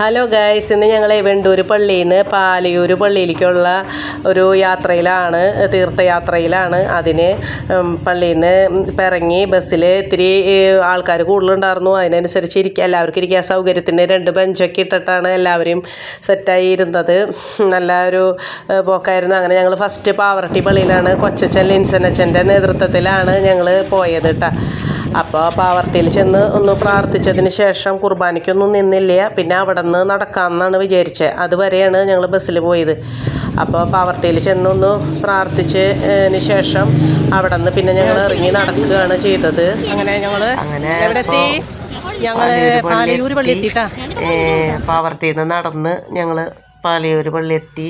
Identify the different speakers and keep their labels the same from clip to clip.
Speaker 1: Hello guys ഇന്ന് ഞങ്ങൾ വെണ്ടൂർ പള്ളിയിൽ നിന്ന് പാലയൂർ പള്ളിയിലേക്കുള്ള ഒരു യാത്രയിലാണ് തീർത്ഥയാത്രയിലാണ്. അതിന് പള്ളിയിൽ നിന്ന് പിറങ്ങി ബസ്സിൽ ഇത്തിരി ആൾക്കാർ കൂടുതലുണ്ടായിരുന്നു. അതിനനുസരിച്ച് ഇരിക്കുക എല്ലാവർക്കും ഇരിക്കാൻ സൗകര്യത്തിന് രണ്ട് ബെഞ്ചൊക്കെ ഇട്ടിട്ടാണ് എല്ലാവരെയും സെറ്റായി ഇരുന്നത്. നല്ല ഒരു പോക്കായിരുന്നു. അങ്ങനെ ഞങ്ങൾ ഫസ്റ്റ് പാവറട്ടി പള്ളിയിലാണ് കൊച്ചച്ചൻ ലിൻസനച്ചന്റെ നേതൃത്വത്തിലാണ് ഞങ്ങൾ പോയത് കേട്ടോ അപ്പോൾ പാവർട്ടിയിൽ ചെന്ന് ഒന്ന് പ്രാർത്ഥിച്ചതിന് ശേഷം കുർബാനയ്ക്കൊന്നും നിന്നില്ല. പിന്നെ അവിടെ നിന്ന് നടക്കാമെന്നാണ് വിചാരിച്ചത് അതുവരെയാണ് ഞങ്ങൾ ബസ്സിൽ പോയത്. അപ്പോൾ പാവർട്ടിയിൽ ചെന്നൊന്ന് പ്രാർത്ഥിച്ചതിന് ശേഷം അവിടെ നിന്ന് പിന്നെ ഞങ്ങൾ ഇറങ്ങി നടക്കുകയാണ് ചെയ്തത്. അങ്ങനെ ഞങ്ങൾ എവിടെ എത്തി ഞങ്ങൾ പാലയൂർ പള്ളി എത്തിട്ടാ?
Speaker 2: പാവർട്ടിയിൽ നിന്ന് നടന്ന് ഞങ്ങൾ പാലയൂർ പള്ളി എത്തി.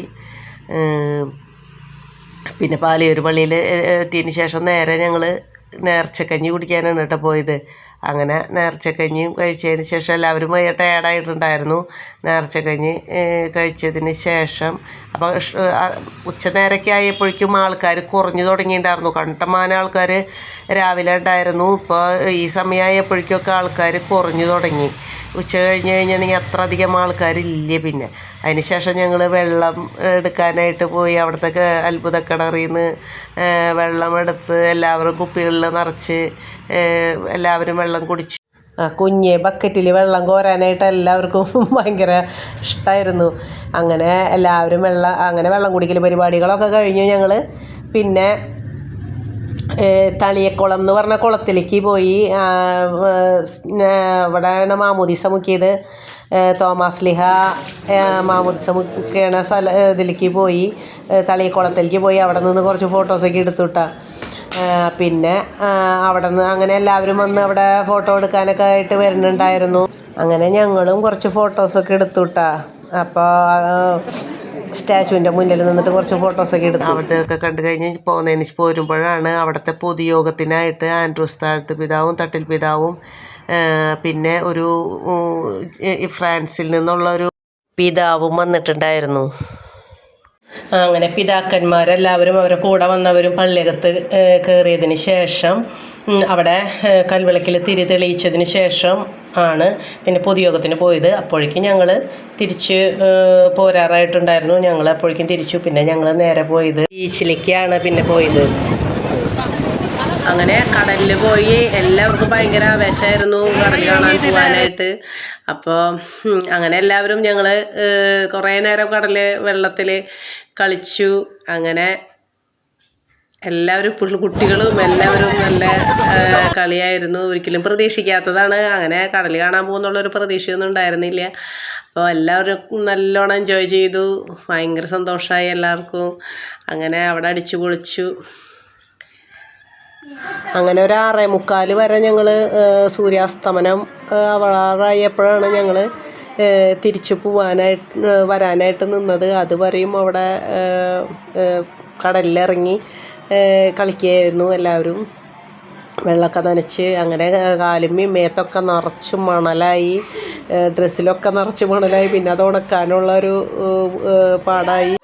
Speaker 2: പിന്നെ പാലയൂർ പള്ളിയിൽ എത്തിയതിന് ശേഷം നേരെ ഞങ്ങൾ നേർച്ചക്കഞ്ഞി കുടിക്കാനാണ് കേട്ടോ പോയത്. അങ്ങനെ നേർച്ചക്കഞ്ഞിയും കഴിച്ചതിന് ശേഷം എല്ലാവരും ടയർഡായിട്ടുണ്ടായിരുന്നു നേർച്ചക്കഞ്ഞി കഴിച്ചതിന് ശേഷം അപ്പോൾ ഉച്ച നേരമൊക്കെ ആയപ്പോഴേക്കും ആൾക്കാർ കുറഞ്ഞു തുടങ്ങിയിട്ടുണ്ടായിരുന്നു. കണ്ടമാനം ആൾക്കാർ രാവിലെ ഉണ്ടായിരുന്നു. ഇപ്പോൾ ഈ സമയമായപ്പോഴേക്കൊക്കെ ആൾക്കാർ കുറഞ്ഞു തുടങ്ങി. ഉച്ച കഴിഞ്ഞ് കഴിഞ്ഞിട്ടുണ്ടെങ്കിൽ അത്ര അധികം ആൾക്കാരില്ല പിന്നെ. അതിന് ശേഷം ഞങ്ങൾ വെള്ളം എടുക്കാനായിട്ട് പോയി. അവിടുത്തെ അത്ഭുത കിണറിൽ നിന്ന് വെള്ളം എടുത്ത് എല്ലാവരും കുപ്പികളിൽ നിറച്ച് എല്ലാവരും വെള്ളം കുടിച്ചു.
Speaker 1: കുഞ്ഞ് ബക്കറ്റിൽ വെള്ളം കോരാനായിട്ട് എല്ലാവർക്കും ഭയങ്കര ഇഷ്ടമായിരുന്നു അങ്ങനെ എല്ലാവരും വെള്ളം അങ്ങനെ വെള്ളം കുടിക്കൽ പരിപാടികളൊക്കെ കഴിഞ്ഞു ഞങ്ങൾ പിന്നെ തളിയക്കുളം എന്ന് പറഞ്ഞ കുളത്തിലേക്ക് പോയി. അവിടെയാണ് മാമോദിസ മുക്കിയത്. തോമസ് ലിഹ മാമോദിസ മുക്കിയണ സ്ഥല ഇതിലേക്ക് പോയി. തളിയക്കുളത്തിലേക്ക് പോയി. അവിടെ നിന്ന് കുറച്ച് ഫോട്ടോസൊക്കെ എടുത്തു കേട്ടോ പിന്നെ അവിടെ നിന്ന് അങ്ങനെ എല്ലാവരും വന്ന് അവിടെ ഫോട്ടോ എടുക്കാനൊക്കെ ആയിട്ട് വരുന്നുണ്ടായിരുന്നു. അങ്ങനെ ഞങ്ങളും കുറച്ച് ഫോട്ടോസൊക്കെ എടുത്തു കേട്ടോ അപ്പോൾ സ്റ്റാച്ചുവിന്റെ മുന്നിൽ നിന്നിട്ട് കുറച്ച് ഫോട്ടോസൊക്കെ എടുത്തു.
Speaker 2: അവിടെയൊക്കെ കണ്ടു കഴിഞ്ഞ് പോകുന്നതിന് പോരുമ്പോഴാണ് അവിടുത്തെ പൊതുയോഗത്തിനായിട്ട് ആൻഡ്രൂസ് താഴത്ത് പിതാവും തട്ടിൽ പിതാവും പിന്നെ ഒരു ഫ്രാൻസിൽ നിന്നുള്ള ഒരു
Speaker 1: പിതാവും വന്നിട്ടുണ്ടായിരുന്നു. അങ്ങനെ പിതാക്കന്മാരെല്ലാവരും അവരെ കൂടെ വന്നവരും പള്ളിയകത്ത് കയറിയതിന് ശേഷം അവിടെ കൽവിളക്കിൽ തിരി തെളിയിച്ചതിന് ശേഷം ആണ് പിന്നെ പൊതുയോഗത്തിന് പോയത്. അപ്പോഴേക്കും ഞങ്ങൾ തിരിച്ച് പോരാറായിട്ടുണ്ടായിരുന്നു. ഞങ്ങൾ അപ്പോഴേക്കും തിരിച്ചു. പിന്നെ ഞങ്ങൾ നേരെ പോയത് ബീച്ചിലേക്കാണ് പിന്നെ പോയത്. അങ്ങനെ കടലിൽ പോയി എല്ലാവർക്കും ഭയങ്കര ആവേശമായിരുന്നു കടൽ കാണാൻ പോകാനായിട്ട് അപ്പോൾ അങ്ങനെ എല്ലാവരും ഞങ്ങൾ കുറേ നേരം കടൽ വെള്ളത്തിൽ കളിച്ചു. അങ്ങനെ എല്ലാവരും പിള്ള- കുട്ടികളും എല്ലാവരും നല്ല കളിയായിരുന്നു. ഒരിക്കലും പ്രതീക്ഷിക്കാത്തതാണ്. അങ്ങനെ കടൽ കാണാൻ പോകുന്നുള്ളൊരു പ്രതീക്ഷയൊന്നും ഉണ്ടായിരുന്നില്ല. അപ്പോൾ എല്ലാവരും നല്ലോണം എൻജോയ് ചെയ്തു. ഭയങ്കര സന്തോഷമായി എല്ലാവർക്കും. അങ്ങനെ അവിടെ അടിച്ചു പൊളിച്ചു. അങ്ങനെ ഒരു ആറേ മുക്കാൽ വരെ ഞങ്ങൾ സൂര്യാസ്തമനം അവളാറായപ്പോഴാണ് ഞങ്ങൾ തിരിച്ചു പോവാനായിട്ട് വരാനായിട്ട് നിന്നത്. അതുവരെയും അവിടെ ഏ, ഏ, കടലിലിറങ്ങി കളിക്കുകയായിരുന്നു എല്ലാവരും. വെള്ളമൊക്കെ നനച്ച് അങ്ങനെ കാലും മേത്തൊക്കെ നിറച്ച് മണലായി ഡ്രസ്സിലൊക്കെ നിറച്ച് മണലായി. പിന്നെ അത് ഉണക്കാനുള്ള ഒരു പാടായി.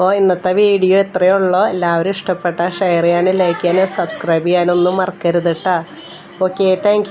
Speaker 1: അപ്പോൾ ഇന്നത്തെ വീഡിയോ എത്രയേ ഉള്ളൂ. എല്ലാവരും ഇഷ്ടപ്പെട്ട ഷെയർ ചെയ്യാനും ലൈക്ക് ചെയ്യാനും സബ്സ്ക്രൈബ് ചെയ്യാനൊന്നും മറക്കരുത് കേട്ടോ ഓക്കെ താങ്ക്